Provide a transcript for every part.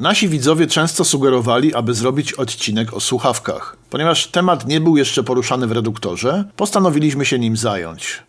Nasi widzowie często sugerowali, aby zrobić odcinek o słuchawkach. Ponieważ temat nie był jeszcze poruszany w reduktorze, postanowiliśmy się nim zająć.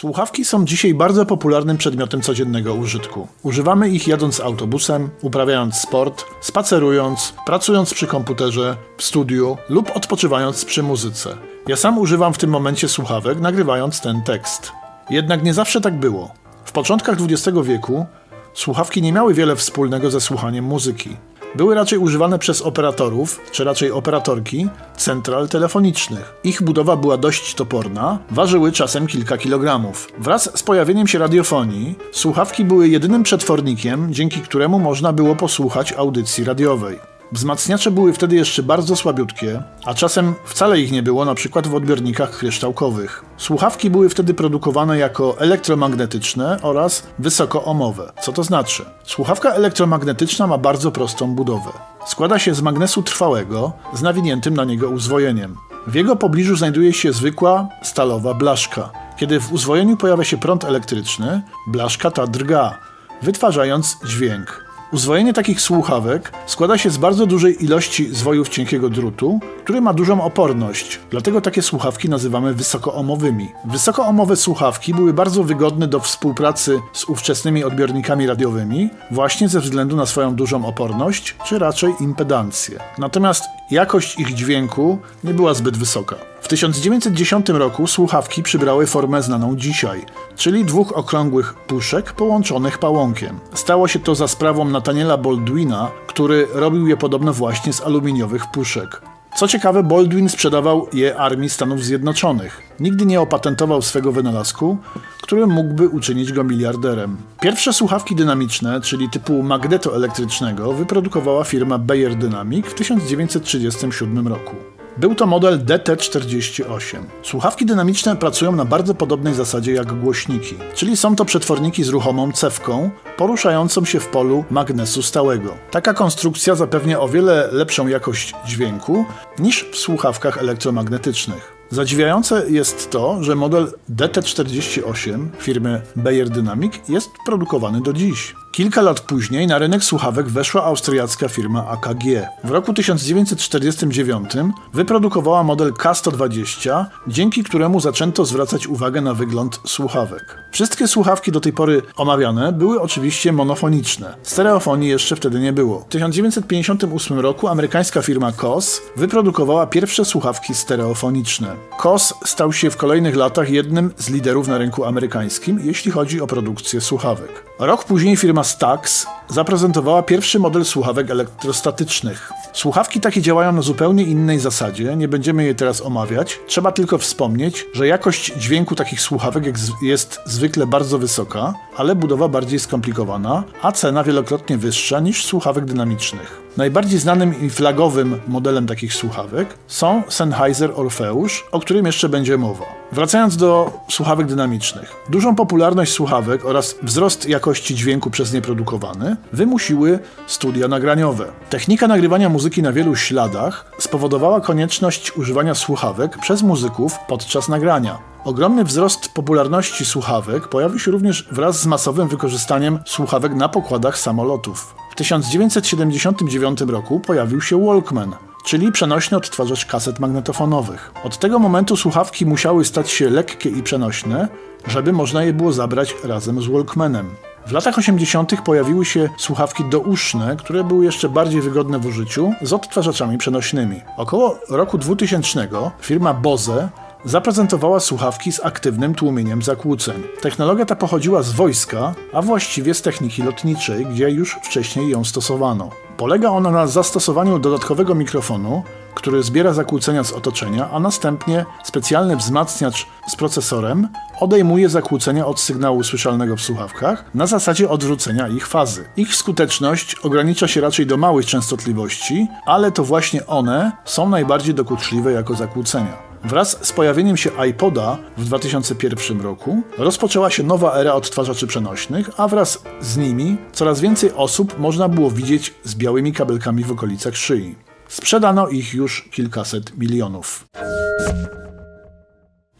Słuchawki są dzisiaj bardzo popularnym przedmiotem codziennego użytku. Używamy ich jadąc autobusem, uprawiając sport, spacerując, pracując przy komputerze, w studiu lub odpoczywając przy muzyce. Ja sam używam w tym momencie słuchawek, nagrywając ten tekst. Jednak nie zawsze tak było. W początkach XX wieku słuchawki nie miały wiele wspólnego ze słuchaniem muzyki. Były raczej używane przez operatorów, czy raczej operatorki, central telefonicznych. Ich budowa była dość toporna, ważyły czasem kilka kilogramów. Wraz z pojawieniem się radiofonii, słuchawki były jedynym przetwornikiem, dzięki któremu można było posłuchać audycji radiowej. Wzmacniacze były wtedy jeszcze bardzo słabiutkie, a czasem wcale ich nie było, na przykład w odbiornikach kryształkowych. Słuchawki były wtedy produkowane jako elektromagnetyczne oraz wysokoomowe. Co to znaczy? Słuchawka elektromagnetyczna ma bardzo prostą budowę. Składa się z magnesu trwałego z nawiniętym na niego uzwojeniem. W jego pobliżu znajduje się zwykła stalowa blaszka. Kiedy w uzwojeniu pojawia się prąd elektryczny, blaszka ta drga, wytwarzając dźwięk. Uzwojenie takich słuchawek składa się z bardzo dużej ilości zwojów cienkiego drutu, który ma dużą oporność, dlatego takie słuchawki nazywamy wysokoomowymi. Wysokoomowe słuchawki były bardzo wygodne do współpracy z ówczesnymi odbiornikami radiowymi, właśnie ze względu na swoją dużą oporność, czy raczej impedancję. Natomiast jakość ich dźwięku nie była zbyt wysoka. W 1910 roku słuchawki przybrały formę znaną dzisiaj, czyli dwóch okrągłych puszek połączonych pałąkiem. Stało się to za sprawą Nathaniela Baldwina, który robił je podobno właśnie z aluminiowych puszek. Co ciekawe, Baldwin sprzedawał je armii Stanów Zjednoczonych. Nigdy nie opatentował swego wynalazku, który mógłby uczynić go miliarderem. Pierwsze słuchawki dynamiczne, czyli typu magneto elektrycznego, wyprodukowała firma Bayer Dynamic w 1937 roku. Był to model DT48. Słuchawki dynamiczne pracują na bardzo podobnej zasadzie jak głośniki, czyli są to przetworniki z ruchomą cewką poruszającą się w polu magnesu stałego. Taka konstrukcja zapewnia o wiele lepszą jakość dźwięku niż w słuchawkach elektromagnetycznych. Zadziwiające jest to, że model DT48 firmy Bayer Dynamic jest produkowany do dziś. Kilka lat później na rynek słuchawek weszła austriacka firma AKG. W roku 1949 wyprodukowała model K120, dzięki któremu zaczęto zwracać uwagę na wygląd słuchawek. Wszystkie słuchawki do tej pory omawiane były oczywiście monofoniczne. Stereofonii jeszcze wtedy nie było. W 1958 roku amerykańska firma KOS wyprodukowała pierwsze słuchawki stereofoniczne. KOS stał się w kolejnych latach jednym z liderów na rynku amerykańskim, jeśli chodzi o produkcję słuchawek. Rok później firma Stax zaprezentowała pierwszy model słuchawek elektrostatycznych. Słuchawki takie działają na zupełnie innej zasadzie, nie będziemy je teraz omawiać. Trzeba tylko wspomnieć, że jakość dźwięku takich słuchawek jest zwykle bardzo wysoka, ale budowa bardziej skomplikowana, a cena wielokrotnie wyższa niż słuchawek dynamicznych. Najbardziej znanym i flagowym modelem takich słuchawek są Sennheiser Orfeusz, o którym jeszcze będzie mowa. Wracając do słuchawek dynamicznych. Dużą popularność słuchawek oraz wzrost jakości dźwięku przez nie produkowany wymusiły studia nagraniowe. Technika nagrywania muzyki na wielu śladach spowodowała konieczność używania słuchawek przez muzyków podczas nagrania. Ogromny wzrost popularności słuchawek pojawił się również wraz z masowym wykorzystaniem słuchawek na pokładach samolotów. W 1979 roku pojawił się Walkman, czyli przenośny odtwarzacz kaset magnetofonowych. Od tego momentu słuchawki musiały stać się lekkie i przenośne, żeby można je było zabrać razem z Walkmanem. W latach 80. pojawiły się słuchawki douszne, które były jeszcze bardziej wygodne w użyciu, z odtwarzaczami przenośnymi. Około roku 2000 firma Bose zaprezentowała słuchawki z aktywnym tłumieniem zakłóceń. Technologia ta pochodziła z wojska, a właściwie z techniki lotniczej, gdzie już wcześniej ją stosowano. Polega ona na zastosowaniu dodatkowego mikrofonu, który zbiera zakłócenia z otoczenia, a następnie specjalny wzmacniacz z procesorem odejmuje zakłócenia od sygnału słyszalnego w słuchawkach na zasadzie odwrócenia ich fazy. Ich skuteczność ogranicza się raczej do małych częstotliwości, ale to właśnie one są najbardziej dokuczliwe jako zakłócenia. Wraz z pojawieniem się iPoda w 2001 roku rozpoczęła się nowa era odtwarzaczy przenośnych, a wraz z nimi coraz więcej osób można było widzieć z białymi kabelkami w okolicach szyi. Sprzedano ich już kilkaset milionów.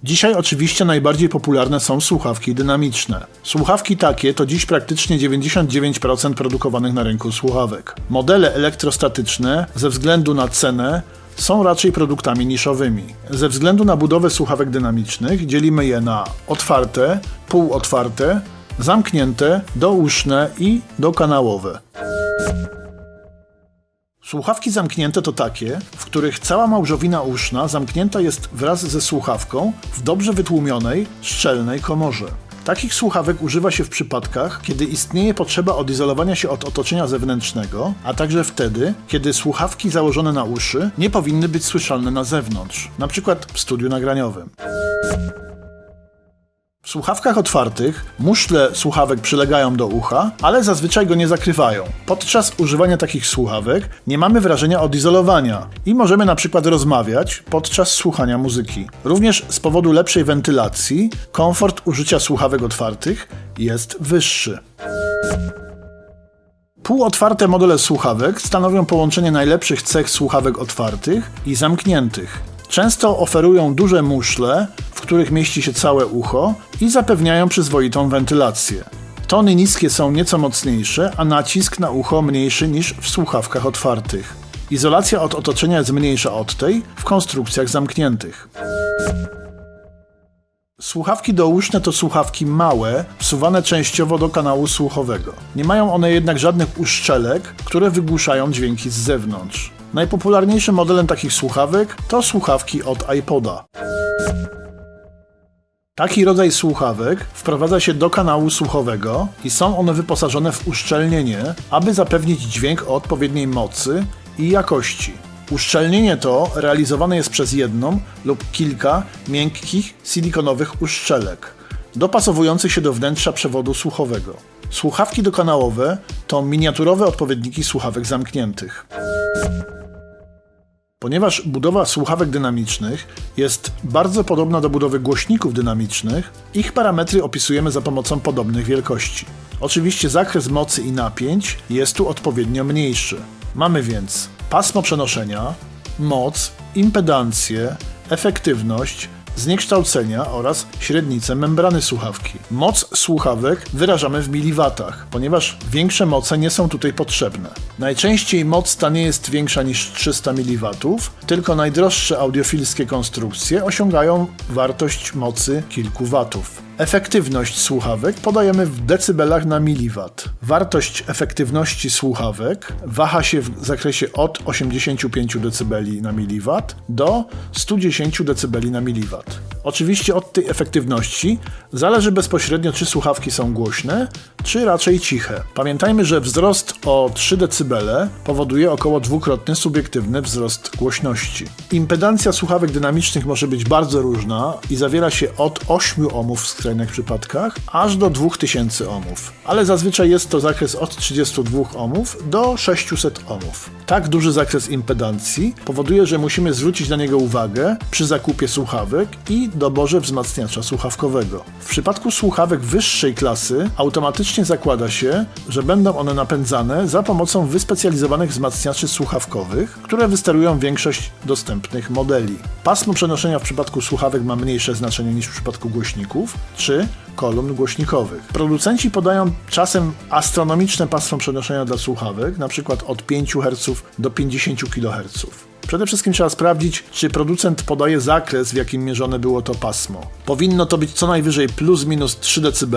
Dzisiaj oczywiście najbardziej popularne są słuchawki dynamiczne. Słuchawki takie to dziś praktycznie 99% produkowanych na rynku słuchawek. Modele elektrostatyczne ze względu na cenę są raczej produktami niszowymi. Ze względu na budowę słuchawek dynamicznych dzielimy je na otwarte, półotwarte, zamknięte, douszne i dokanałowe. Słuchawki zamknięte to takie, w których cała małżowina uszna zamknięta jest wraz ze słuchawką w dobrze wytłumionej, szczelnej komorze. Takich słuchawek używa się w przypadkach, kiedy istnieje potrzeba odizolowania się od otoczenia zewnętrznego, a także wtedy, kiedy słuchawki założone na uszy nie powinny być słyszalne na zewnątrz, np. w studiu nagraniowym. W słuchawkach otwartych muszle słuchawek przylegają do ucha, ale zazwyczaj go nie zakrywają. Podczas używania takich słuchawek nie mamy wrażenia odizolowania i możemy na przykład rozmawiać podczas słuchania muzyki. Również z powodu lepszej wentylacji komfort użycia słuchawek otwartych jest wyższy. Półotwarte modele słuchawek stanowią połączenie najlepszych cech słuchawek otwartych i zamkniętych. Często oferują duże muszle, w których mieści się całe ucho i zapewniają przyzwoitą wentylację. Tony niskie są nieco mocniejsze, a nacisk na ucho mniejszy niż w słuchawkach otwartych. Izolacja od otoczenia jest mniejsza od tej w konstrukcjach zamkniętych. Słuchawki douszne to słuchawki małe, wsuwane częściowo do kanału słuchowego. Nie mają one jednak żadnych uszczelek, które wygłuszają dźwięki z zewnątrz. Najpopularniejszym modelem takich słuchawek to słuchawki od iPoda. Taki rodzaj słuchawek wprowadza się do kanału słuchowego i są one wyposażone w uszczelnienie, aby zapewnić dźwięk o odpowiedniej mocy i jakości. Uszczelnienie to realizowane jest przez jedną lub kilka miękkich silikonowych uszczelek, dopasowujących się do wnętrza przewodu słuchowego. Słuchawki dokanałowe to miniaturowe odpowiedniki słuchawek zamkniętych. Ponieważ budowa słuchawek dynamicznych jest bardzo podobna do budowy głośników dynamicznych, ich parametry opisujemy za pomocą podobnych wielkości. Oczywiście zakres mocy i napięć jest tu odpowiednio mniejszy. Mamy więc pasmo przenoszenia, moc, impedancję, efektywność, zniekształcenia oraz średnicę membrany słuchawki. Moc słuchawek wyrażamy w miliwatach, ponieważ większe moce nie są tutaj potrzebne. Najczęściej moc ta nie jest większa niż 300 mW, tylko najdroższe audiofilskie konstrukcje osiągają wartość mocy kilku watów. Efektywność słuchawek podajemy w decybelach na miliwat. Wartość efektywności słuchawek waha się w zakresie od 85 dB na miliwat do 110 dB na miliwat. Oczywiście od tej efektywności zależy bezpośrednio, czy słuchawki są głośne, czy raczej ciche. Pamiętajmy, że wzrost o 3 dB powoduje około dwukrotny subiektywny wzrost głośności. Impedancja słuchawek dynamicznych może być bardzo różna i zawiera się od 8 ohmów w skrajnych przypadkach aż do 2000 ohmów, ale zazwyczaj jest to zakres od 32 ohmów do 600 ohmów. Tak duży zakres impedancji powoduje, że musimy zwrócić na niego uwagę przy zakupie słuchawek i doborze wzmacniacza słuchawkowego. W przypadku słuchawek wyższej klasy automatycznie zakłada się, że będą one napędzane za pomocą wyspecjalizowanych wzmacniaczy słuchawkowych, które wysterują większość dostępnych modeli. Pasmo przenoszenia w przypadku słuchawek ma mniejsze znaczenie niż w przypadku głośników, czy kolumn głośnikowych. Producenci podają czasem astronomiczne pasmo przenoszenia dla słuchawek, np. od 5 Hz do 50 kHz. Przede wszystkim trzeba sprawdzić, czy producent podaje zakres, w jakim mierzone było to pasmo. Powinno to być co najwyżej plus minus 3 dB,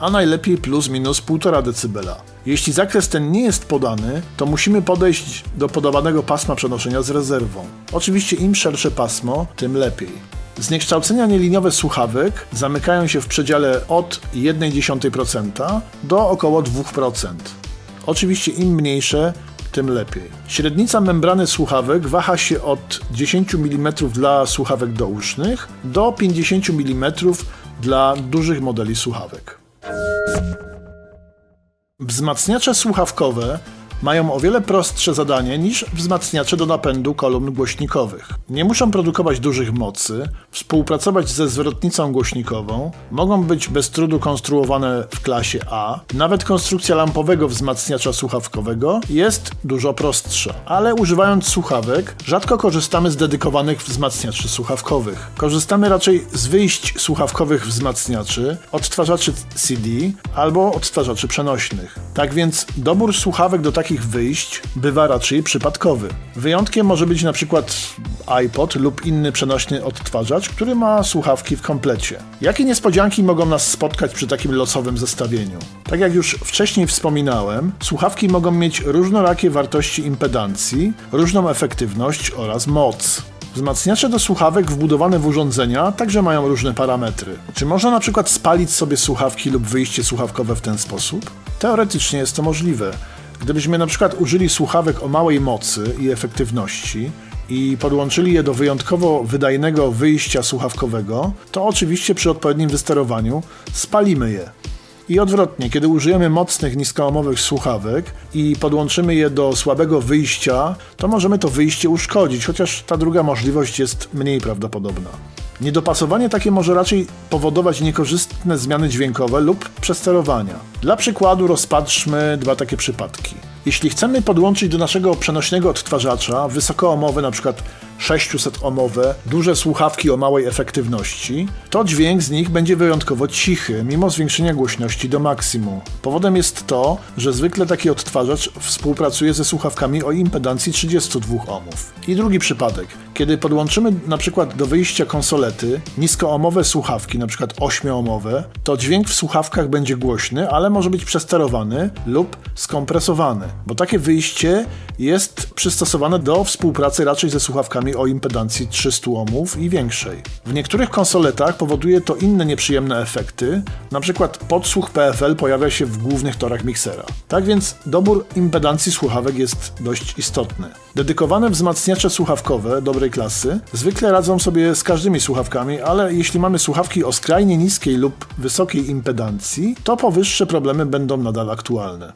a najlepiej plus minus 1,5 dB. Jeśli zakres ten nie jest podany, to musimy podejść do podawanego pasma przenoszenia z rezerwą. Oczywiście im szersze pasmo, tym lepiej. Zniekształcenia nieliniowe słuchawek zamykają się w przedziale od 0,1% do około 2%. Oczywiście im mniejsze, tym lepiej. Średnica membrany słuchawek waha się od 10 mm dla słuchawek dousznych do 50 mm dla dużych modeli słuchawek. Wzmacniacze słuchawkowe mają o wiele prostsze zadanie niż wzmacniacze do napędu kolumn głośnikowych. Nie muszą produkować dużych mocy, współpracować ze zwrotnicą głośnikową, mogą być bez trudu konstruowane w klasie A. Nawet konstrukcja lampowego wzmacniacza słuchawkowego jest dużo prostsza, ale używając słuchawek rzadko korzystamy z dedykowanych wzmacniaczy słuchawkowych. Korzystamy raczej z wyjść słuchawkowych wzmacniaczy, odtwarzaczy CD albo odtwarzaczy przenośnych. Tak więc dobór słuchawek do takich wyjść bywa raczej przypadkowy. Wyjątkiem może być przykład iPod lub inny przenośny odtwarzacz, który ma słuchawki w komplecie. Jakie niespodzianki mogą nas spotkać przy takim losowym zestawieniu? Tak jak już wcześniej wspominałem, słuchawki mogą mieć różnorakie wartości impedancji, różną efektywność oraz moc. Wzmacniacze do słuchawek wbudowane w urządzenia także mają różne parametry. Czy można na przykład spalić sobie słuchawki lub wyjście słuchawkowe w ten sposób? Teoretycznie jest to możliwe. Gdybyśmy na przykład użyli słuchawek o małej mocy i efektywności i podłączyli je do wyjątkowo wydajnego wyjścia słuchawkowego, to oczywiście przy odpowiednim wysterowaniu spalimy je. I odwrotnie, kiedy użyjemy mocnych, niskoomowych słuchawek i podłączymy je do słabego wyjścia, to możemy to wyjście uszkodzić, chociaż ta druga możliwość jest mniej prawdopodobna. Niedopasowanie takie może raczej powodować niekorzystne zmiany dźwiękowe lub przesterowania. Dla przykładu rozpatrzmy dwa takie przypadki. Jeśli chcemy podłączyć do naszego przenośnego odtwarzacza wysokoomowe, np. 600-omowe, duże słuchawki o małej efektywności, to dźwięk z nich będzie wyjątkowo cichy, mimo zwiększenia głośności do maksimum. Powodem jest to, że zwykle taki odtwarzacz współpracuje ze słuchawkami o impedancji 32 ohmów. I drugi przypadek, kiedy podłączymy na przykład do wyjścia konsolety niskoomowe słuchawki, np. 8-omowe, to dźwięk w słuchawkach będzie głośny, ale może być przesterowany lub skompresowany, bo takie wyjście jest przystosowane do współpracy raczej ze słuchawkami o impedancji 300 ohmów i większej. W niektórych konsoletach powoduje to inne nieprzyjemne efekty, przykład podsłuch PFL pojawia się w głównych torach miksera. Tak więc dobór impedancji słuchawek jest dość istotny. Dedykowane wzmacniacze słuchawkowe dobrej klasy zwykle radzą sobie z każdymi słuchawkami, ale jeśli mamy słuchawki o skrajnie niskiej lub wysokiej impedancji, to powyższe problemy będą nadal aktualne.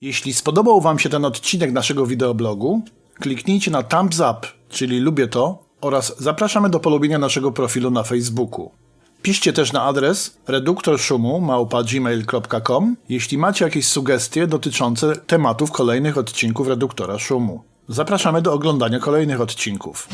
Jeśli spodobał Wam się ten odcinek naszego wideoblogu, kliknijcie na thumbs up, czyli lubię to, oraz zapraszamy do polubienia naszego profilu na Facebooku. Piszcie też na adres reduktorszumu małpa.gmail.com, jeśli macie jakieś sugestie dotyczące tematów kolejnych odcinków Reduktora Szumu. Zapraszamy do oglądania kolejnych odcinków.